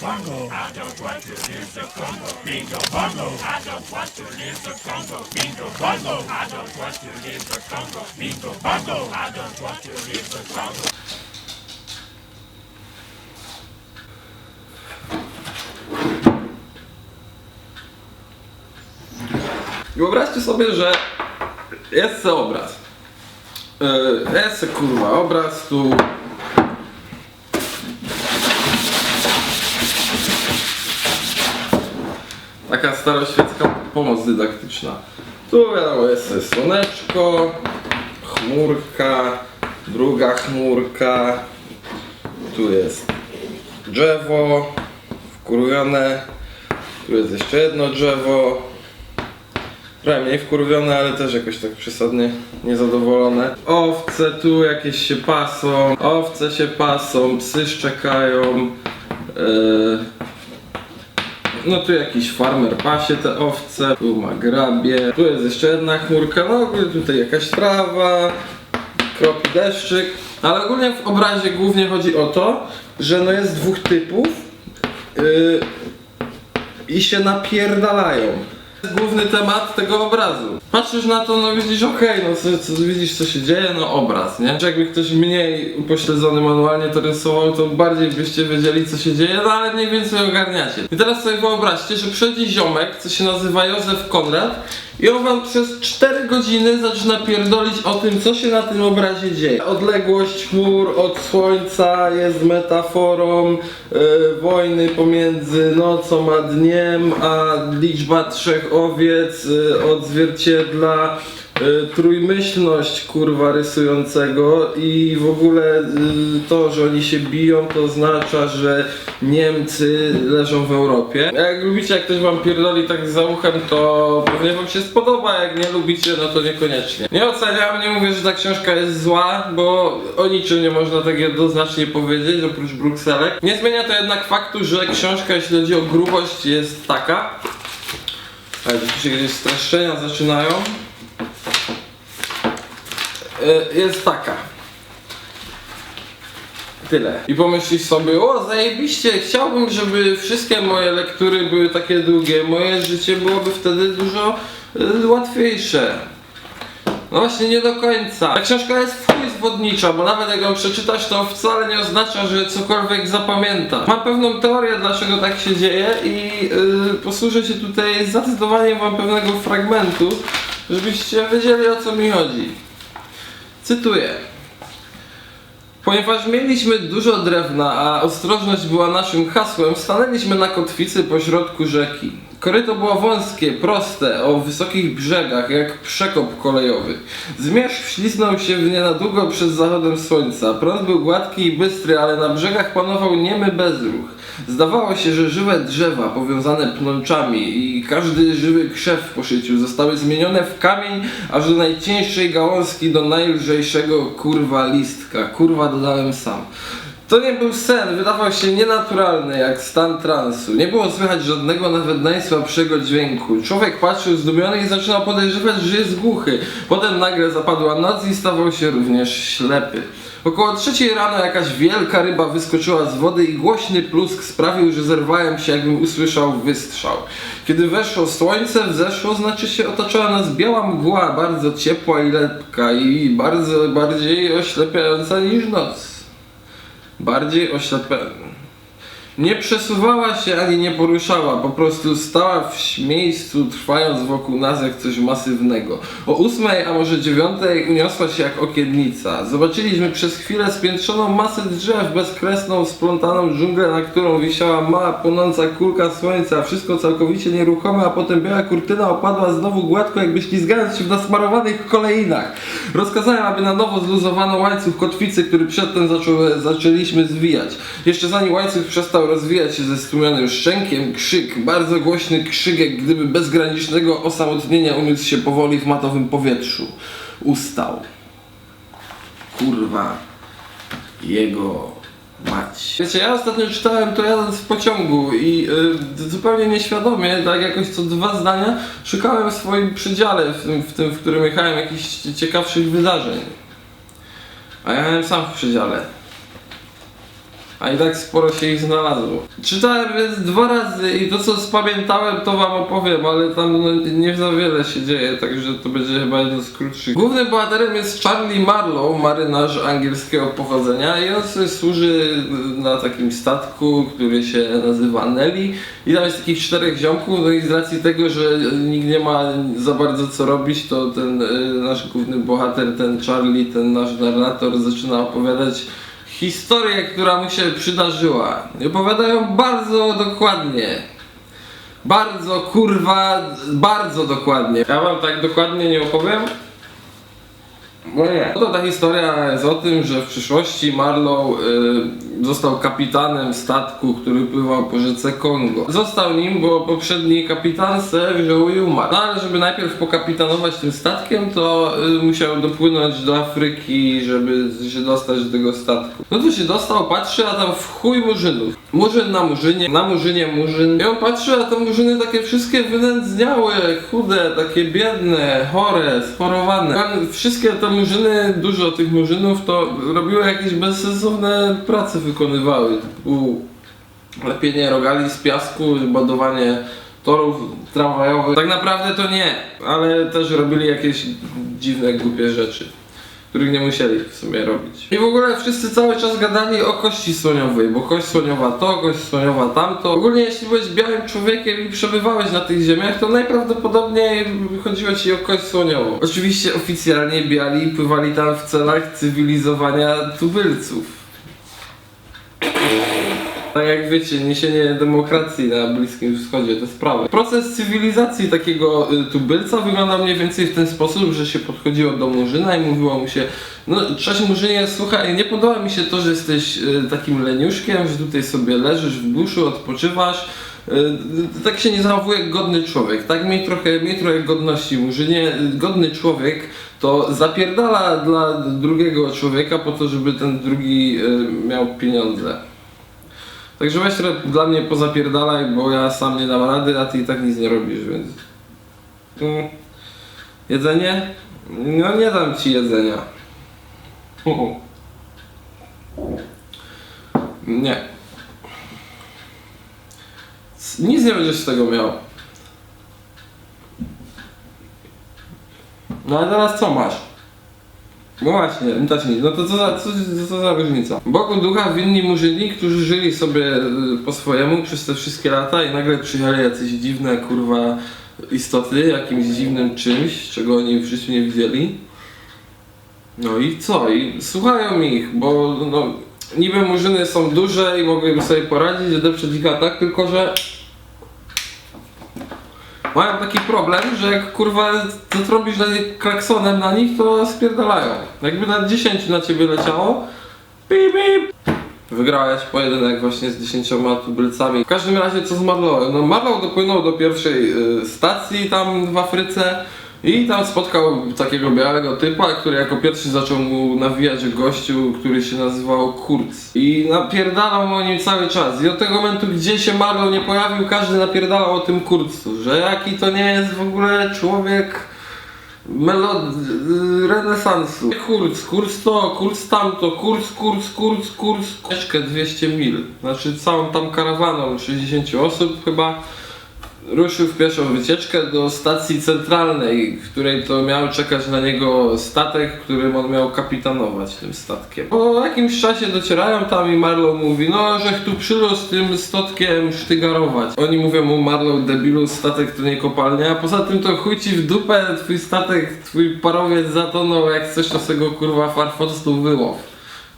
bongo. I don't want to live the Congo. Bingo bongo. I don't want to live the Congo. Bingo bongo. I don't want to live the Congo. Bingo bongo. I don't want to live the Congo. Wyobraźcie sobie, że jest obraz. Yy, jest kurwa obraz tu. Taka staroświecka pomoc dydaktyczna. Tu wiadomo jest słoneczko, chmurka, druga chmurka, tu jest drzewo wkurwione, tu jest jeszcze jedno drzewo, Trochę mniej wkurwione, ale też jakoś tak przesadnie niezadowolone. Owce tu jakieś się pasą, owce się pasą, psy szczekają. Yy... No tu jakiś farmer pasie te owce, tu ma grabie, tu jest jeszcze jedna chmurka, no tutaj jakaś trawa, kropi deszczyk. Ale ogólnie w obrazie głównie chodzi o to, że no jest dwóch typów yy... i się napierdalają główny temat tego obrazu. Patrzysz na to, no widzisz, okej, no co, co, widzisz co się dzieje, no obraz, nie? Czy jakby ktoś mniej upośledzony manualnie to rysował, to bardziej byście wiedzieli co się dzieje, no ale mniej więcej ogarniacie. I teraz sobie wyobraźcie, że przychodzi ziomek, co się nazywa Józef Konrad i on wam przez 4 godziny zaczyna pierdolić o tym, co się na tym obrazie dzieje. Odległość chmur od słońca jest metaforą e, wojny pomiędzy nocą a dniem, a liczba trzech owiec e, odzwierciedla e, trójmyślność kurwa rysującego i w ogóle y, to, że oni się biją to oznacza, że Niemcy leżą w Europie. Jak lubicie, jak ktoś wam pierdoli tak za uchem, to pewnie wam się spodoba, jak nie lubicie, no to niekoniecznie. Nie oceniam, nie mówię, że ta książka jest zła, bo o niczym nie można tak jednoznacznie powiedzieć, oprócz Brukselek. Nie zmienia to jednak faktu, że książka, jeśli chodzi o grubość, jest taka. Ale tu się gdzieś streszczenia zaczynają. E, jest taka. Tyle. I pomyślisz sobie, o zajebiście, chciałbym, żeby wszystkie moje lektury były takie długie. Moje życie byłoby wtedy dużo y, łatwiejsze. No właśnie nie do końca. Ta książka jest w chuj zwodnicza, bo nawet jak ją przeczytasz, to wcale nie oznacza, że cokolwiek zapamiętasz. Mam pewną teorię, dlaczego tak się dzieje i yy, posłużę się tutaj zacytowaniem wam pewnego fragmentu, żebyście wiedzieli o co mi chodzi. Cytuję. Ponieważ mieliśmy dużo drewna, a ostrożność była naszym hasłem, stanęliśmy na kotwicy pośrodku rzeki. Koryto było wąskie, proste, o wysokich brzegach, jak przekop kolejowy. Zmierzch wśliznął się w nie na długo przed zachodem słońca. Prąd był gładki i bystry, ale na brzegach panował niemy bezruch. Zdawało się, że żywe drzewa powiązane pnączami i każdy żywy krzew w poszyciu zostały zmienione w kamień, aż do najcieńszej gałązki, do najlżejszego kurwa listka. Kurwa dodałem sam. To nie był sen, wydawał się nienaturalny jak stan transu. Nie było słychać żadnego, nawet najsłabszego dźwięku. Człowiek patrzył zdumiony i zaczynał podejrzewać, że jest głuchy. Potem nagle zapadła noc i stawał się również ślepy. Około trzeciej rano jakaś wielka ryba wyskoczyła z wody i głośny plusk sprawił, że zerwałem się, jakbym usłyszał wystrzał. Kiedy weszło słońce, wzeszło, znaczy się otaczała nas biała mgła, bardzo ciepła i lepka i bardzo bardziej oślepiająca niż noc bardziej oślepiony. Nie przesuwała się ani nie poruszała, po prostu stała w miejscu, trwając wokół nas jak coś masywnego. O ósmej, a może dziewiątej uniosła się jak okiennica. Zobaczyliśmy przez chwilę spiętrzoną masę drzew, bezkresną, splątaną dżunglę, na którą wisiała mała, płonąca kulka słońca, wszystko całkowicie nieruchome, a potem biała kurtyna opadła znowu gładko, jakby ślizgając się w nasmarowanych koleinach. Rozkazałem, aby na nowo zluzowano łańcuch kotwicy, który przedtem zaczął, zaczęliśmy zwijać. Jeszcze zanim łańcuch przestał rozwijać się ze stłumionym szczękiem, krzyk, bardzo głośny krzyk, jak gdyby bezgranicznego osamotnienia uniósł się powoli w matowym powietrzu. Ustał. Kurwa. Jego mać. Wiecie, ja ostatnio czytałem to jadąc w pociągu i y, zupełnie nieświadomie, tak jakoś co dwa zdania, szukałem w swoim przedziale, w tym, w, tym, w którym jechałem jakichś ciekawszych wydarzeń. A ja jechałem sam w przedziale. A i tak sporo się ich znalazło. Czytałem więc dwa razy i to co spamiętałem to wam opowiem, ale tam no, nie za wiele się dzieje, także to będzie chyba jeden z krótszych. Głównym bohaterem jest Charlie Marlowe, marynarz angielskiego pochodzenia i on sobie służy na takim statku, który się nazywa Nelly i tam jest takich czterech ziomków, no i z racji tego, że nikt nie ma za bardzo co robić, to ten y, nasz główny bohater, ten Charlie, ten nasz narrator zaczyna opowiadać historię, która mu się przydarzyła. I opowiadają bardzo dokładnie. Bardzo kurwa, bardzo dokładnie. Ja wam tak dokładnie nie opowiem. No nie. No to ta historia jest o tym, że w przyszłości Marlow y, został kapitanem statku, który pływał po rzece Kongo. Został nim, bo poprzedni kapitan se wziął i umarł. No ale żeby najpierw pokapitanować tym statkiem, to y, musiał dopłynąć do Afryki, żeby się dostać do tego statku. No to się dostał, patrzy, a tam w chuj murzynów. Murzyn na murzynie, na murzynie murzyn. I on patrzy, a te murzyny takie wszystkie wynędzniałe, chude, takie biedne, chore, schorowane. Tam wszystkie te murzyny, dużo tych murzynów to robiły jakieś bezsensowne prace wykonywały. Typu lepienie rogali z piasku, budowanie torów tramwajowych. Tak naprawdę to nie, ale też robili jakieś dziwne, głupie rzeczy. Których nie musieli w sumie robić. I w ogóle wszyscy cały czas gadali o kości słoniowej, bo kość słoniowa to, kość słoniowa tamto. Ogólnie jeśli byłeś białym człowiekiem i przebywałeś na tych ziemiach, to najprawdopodobniej chodziło ci o kość słoniową. Oczywiście oficjalnie biali pływali tam w celach cywilizowania tubylców. Tak jak wiecie, niesienie demokracji na Bliskim Wschodzie te sprawy. Proces cywilizacji takiego y, tubylca wygląda mniej więcej w ten sposób, że się podchodziło do murzyna i mówiło mu się no cześć murzynie, słuchaj, nie podoba mi się to, że jesteś y, takim leniuszkiem, że tutaj sobie leżysz w buszu, odpoczywasz. Y, tak się nie zachowuje godny człowiek, tak? Miej trochę, miej trochę godności murzynie. Y, Godny człowiek to zapierdala dla drugiego człowieka po to, żeby ten drugi y, miał pieniądze. Także weź dla mnie pozapierdalaj, bo ja sam nie dam rady, a ty i tak nic nie robisz, więc... Mm. Jedzenie? No nie dam ci jedzenia. Nie. Nic nie będziesz z tego miał. No ale teraz co masz? No właśnie, no też nic. No to co za, co, co za różnica? Bogu ducha winni murzyni, którzy żyli sobie y, po swojemu przez te wszystkie lata i nagle przyjechali jacyś dziwne kurwa istoty, jakimś dziwnym czymś, czego oni w życiu nie widzieli. No i co? I słuchają ich, bo no, niby murzyny są duże i mogłyby sobie poradzić, odeprzeć ich atak, tylko że mają taki problem, że jak kurwa zatrąbisz na klaksonem na nich, to spierdalają. Jakby na 10 na ciebie leciało, pip pip. Wygrałeś pojedynek właśnie z 10 tubylcami. W każdym razie co z Marlowem? No Marlow dopłynął do pierwszej y, stacji tam w Afryce i tam spotkał takiego białego typa, który jako pierwszy zaczął mu nawijać o gościu, który się nazywał Kurz. I napierdalał o nim cały czas. I od tego momentu, gdzie się Marlow nie pojawił, każdy napierdalał o tym Kurzu, że jaki to nie jest w ogóle człowiek melod... renesansu. Kurz, kurz to, kurz tamto, kurz, kurz, kurz, kurz, kurczkę 200 mil. Znaczy całą tam karawaną 60 osób chyba ruszył w pierwszą wycieczkę do stacji centralnej, której to miał czekać na niego statek, którym on miał kapitanować tym statkiem. Po jakimś czasie docierają tam i Marlow mówi, no żech tu przylu z tym statkiem sztygarować. Oni mówią mu Marlow debilu, statek to nie kopalnia, a poza tym to chuj ci w dupę, twój statek, twój parowiec zatonął, jak coś to sobie go kurwa farfoctu wyłow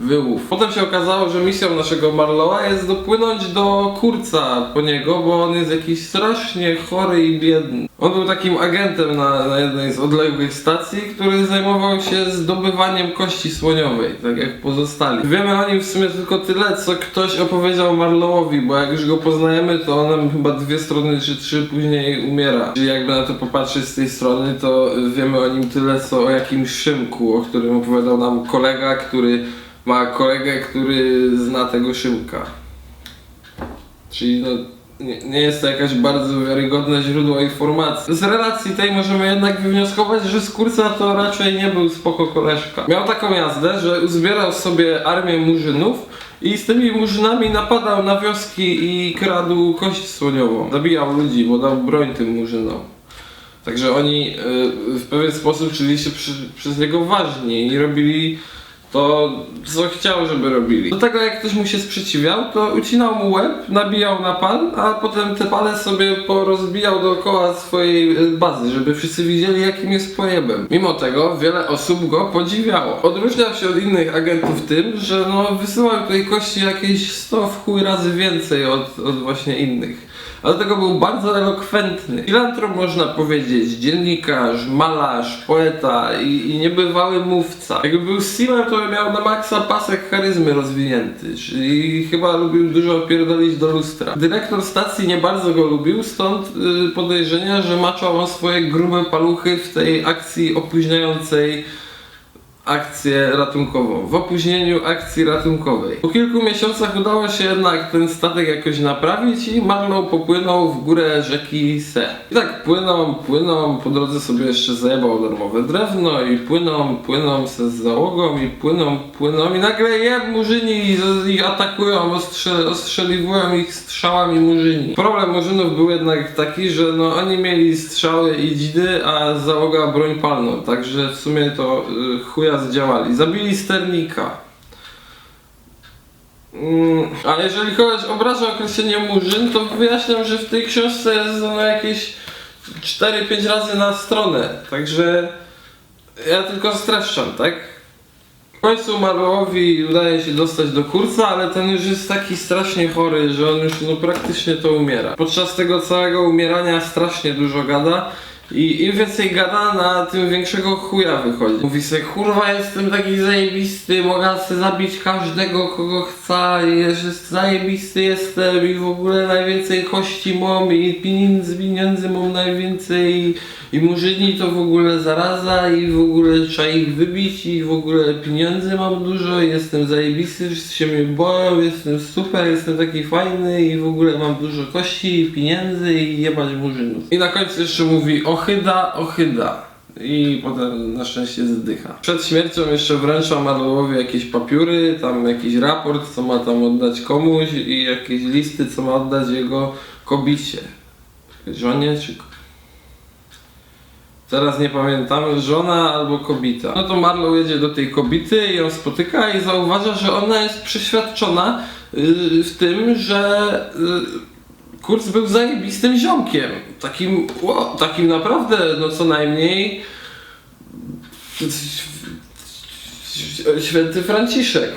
wyłów. Potem się okazało, że misją naszego Marlowa jest dopłynąć do kurca po niego, bo on jest jakiś strasznie chory i biedny. On był takim agentem na, na jednej z odległych stacji, który zajmował się zdobywaniem kości słoniowej, tak jak pozostali. Wiemy o nim w sumie tylko tyle, co ktoś opowiedział Marlowowi, bo jak już go poznajemy, to on chyba dwie strony czy trzy później umiera. Czyli jakby na to popatrzeć z tej strony, to wiemy o nim tyle, co o jakimś Szymku, o którym opowiadał nam kolega, który ma kolegę, który zna tego Szymka. Czyli no, nie, nie jest to jakaś bardzo wiarygodne źródło informacji. Z relacji tej możemy jednak wywnioskować, że Skórca to raczej nie był spoko koleżka. Miał taką jazdę, że uzbierał sobie armię murzynów i z tymi murzynami napadał na wioski i kradł kość słoniową. Zabijał ludzi, bo dał broń tym murzynom. Także oni y, w pewien sposób czuli się przy, przez niego ważni i robili to, co chciał, żeby robili. Do tego jak ktoś mu się sprzeciwiał, to ucinał mu łeb, nabijał na pan, a potem te pale sobie porozbijał dookoła swojej y, bazy, żeby wszyscy widzieli jakim jest pojebem. Mimo tego wiele osób go podziwiało. Odróżniał się od innych agentów tym, że no wysyłał tej kości jakieś 100 w chuj razy więcej od, od właśnie innych. A do tego był bardzo elokwentny. Filantrop można powiedzieć, dziennikarz, malarz, poeta i, i niebywały mówca. Jakby był Simem, to miał na maksa pasek charyzmy rozwinięty, czyli chyba lubił dużo pierdolić do lustra. Dyrektor stacji nie bardzo go lubił, stąd y, podejrzenia, że maczał on swoje grube paluchy w tej akcji opóźniającej akcję ratunkową. W opóźnieniu akcji ratunkowej. Po kilku miesiącach udało się jednak ten statek jakoś naprawić i Marlow popłynął w górę rzeki Se. I tak płyną, płyną, po drodze sobie jeszcze zajebał darmowe drewno i płyną, płyną se z załogą i płyną, płyną i nagle je murzyni i, i atakują, ostrze, ostrzeliwują ich strzałami murzyni. Problem murzynów był jednak taki, że no oni mieli strzały i dzidy, a załoga broń palną, także w sumie to y, chuja zdziałali. Zabili sternika. Mm, a jeżeli kogoś obraża określenie murzyn, to wyjaśniam, że w tej książce jest ono jakieś 4-5 razy na stronę. Także ja tylko streszczam, tak? W końcu Marlowowi udaje się dostać do kurca, ale ten już jest taki strasznie chory, że on już no, praktycznie to umiera. Podczas tego całego umierania strasznie dużo gada. I im więcej gada, na tym większego chuja wychodzi. Mówi sobie, kurwa jestem taki zajebisty, mogę sobie zabić każdego kogo chcę, jest zajebisty jestem i w ogóle najwięcej kości mam i pieniędzy, pieniędzy mam najwięcej i murzyni to w ogóle zaraza i w ogóle trzeba ich wybić i w ogóle pieniędzy mam dużo i jestem zajebisty, wszyscy się mnie boją, jestem super, jestem taki fajny i w ogóle mam dużo kości i pieniędzy i jebać murzynów. I na końcu jeszcze mówi ochyda, ochyda. I potem na szczęście zdycha. Przed śmiercią jeszcze wręcza Marlowowi jakieś papiury, tam jakiś raport, co ma tam oddać komuś i jakieś listy, co ma oddać jego kobicie. Żonie czy Teraz nie pamiętam, żona albo kobita. No to Marlow jedzie do tej kobity i ją spotyka i zauważa, że ona jest przeświadczona yy, w tym, że yy, Kurz był zajebistym ziomkiem. Takim, ło, takim naprawdę, no co najmniej święty Franciszek.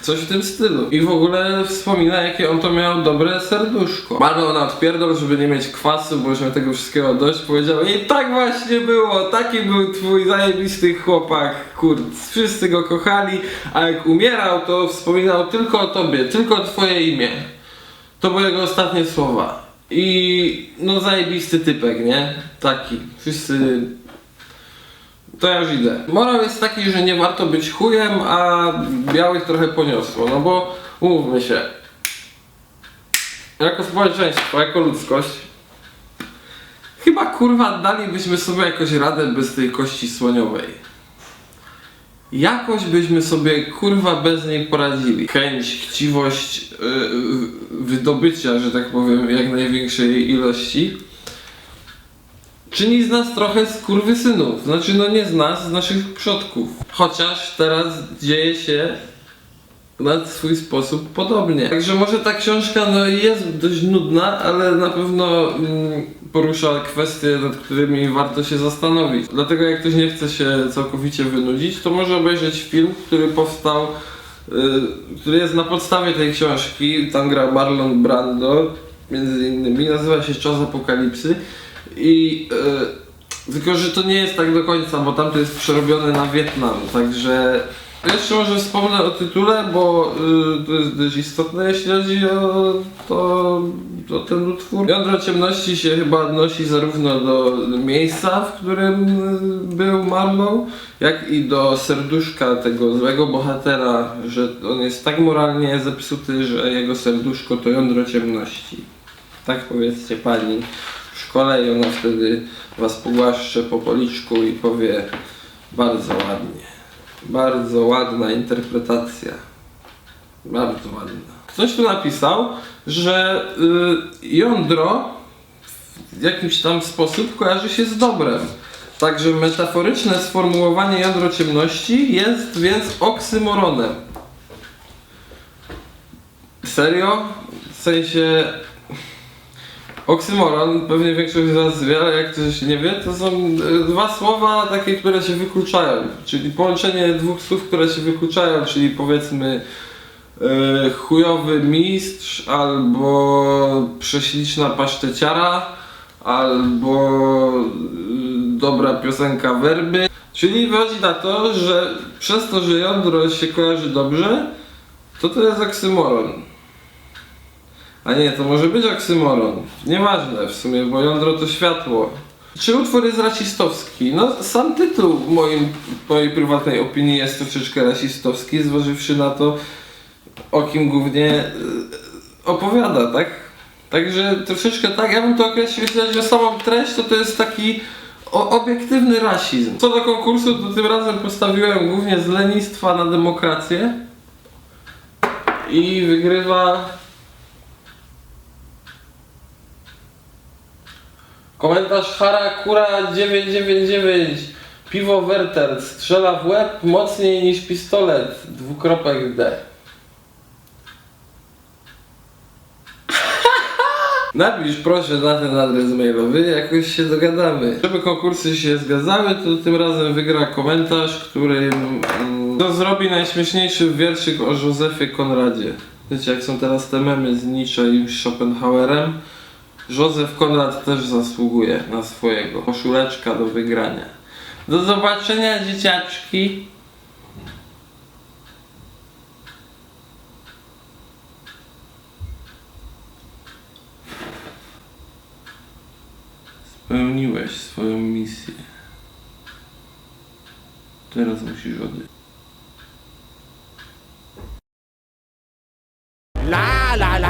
Coś w tym stylu. I w ogóle wspomina, jakie on to miał dobre serduszko. Marlow na odpierdol, żeby nie mieć kwasu, bo już tego wszystkiego dość, powiedział i tak właśnie było, taki był twój zajebisty chłopak, kurt. Wszyscy go kochali, a jak umierał, to wspominał tylko o tobie, tylko o twoje imię. To były jego ostatnie słowa. I no zajebisty typek, nie? Taki. Wszyscy to ja już idę. Morał jest taki, że nie warto być chujem, a białych trochę poniosło, no bo umówmy się. Jako społeczeństwo, jako ludzkość, chyba kurwa dalibyśmy sobie jakoś radę bez tej kości słoniowej. Jakoś byśmy sobie kurwa bez niej poradzili. Chęć, chciwość yy, wydobycia, że tak powiem, jak największej ilości czyni z nas trochę skurwysynów. Znaczy, no nie z nas, z naszych przodków. Chociaż teraz dzieje się na swój sposób podobnie. Także może ta książka no, jest dość nudna, ale na pewno mm, porusza kwestie, nad którymi warto się zastanowić. Dlatego jak ktoś nie chce się całkowicie wynudzić, to może obejrzeć film, który powstał, y, który jest na podstawie tej książki. Tam gra Marlon Brando, między innymi. Nazywa się Czas Apokalipsy. I e, tylko, że to nie jest tak do końca, bo tam to jest przerobione na Wietnam, także jeszcze może wspomnę o tytule, bo y, to jest dość istotne, jeśli chodzi o, to, o ten utwór. Jądro ciemności się chyba odnosi zarówno do miejsca, w którym y, był Marlow, jak i do serduszka tego złego bohatera, że on jest tak moralnie zepsuty, że jego serduszko to jądro ciemności. Tak powiedzcie pani w szkole i ona wtedy was pogłaszcze po policzku i powie bardzo ładnie. Bardzo ładna interpretacja. Bardzo ładne. Ktoś tu napisał, że y, jądro w jakiś tam sposób kojarzy się z dobrem. Także metaforyczne sformułowanie jądro ciemności jest więc oksymoronem. Serio? W sensie oksymoron, pewnie większość z Was wie, ale jak ktoś nie wie, to są e, dwa słowa takie, które się wykluczają. Czyli połączenie dwóch słów, które się wykluczają, czyli powiedzmy e, chujowy mistrz albo prześliczna paszteciara albo e, dobra piosenka werby. Czyli wychodzi na to, że przez to, że jądro się kojarzy dobrze, to to jest oksymoron. A nie, to może być oksymoron. Nieważne w sumie, bo jądro to światło. Czy utwór jest rasistowski? No, sam tytuł w moim, mojej prywatnej opinii jest troszeczkę rasistowski, zważywszy na to, o kim głównie y, opowiada, tak? Także troszeczkę tak, ja bym to określił, że samą treść to to jest taki obiektywny rasizm. Co do konkursu, to tym razem postawiłem głównie z lenistwa na demokrację i wygrywa Komentarz Hara Kura 999 Piwo Werter strzela w łeb mocniej niż pistolet dwukropek D Napisz proszę na ten adres mailowy, jakoś się dogadamy. Żeby konkursy się zgadzały, to tym razem wygra komentarz, który mm, to zrobi najśmieszniejszy wierszyk o Józefie Konradzie. Wiecie, jak są teraz te memy z Nietzsche i Schopenhauerem? Józef Konrad też zasługuje na swojego koszuleczka do wygrania. Do zobaczenia dzieciaczki. Spełniłeś swoją misję. Teraz musisz odejść. La la la.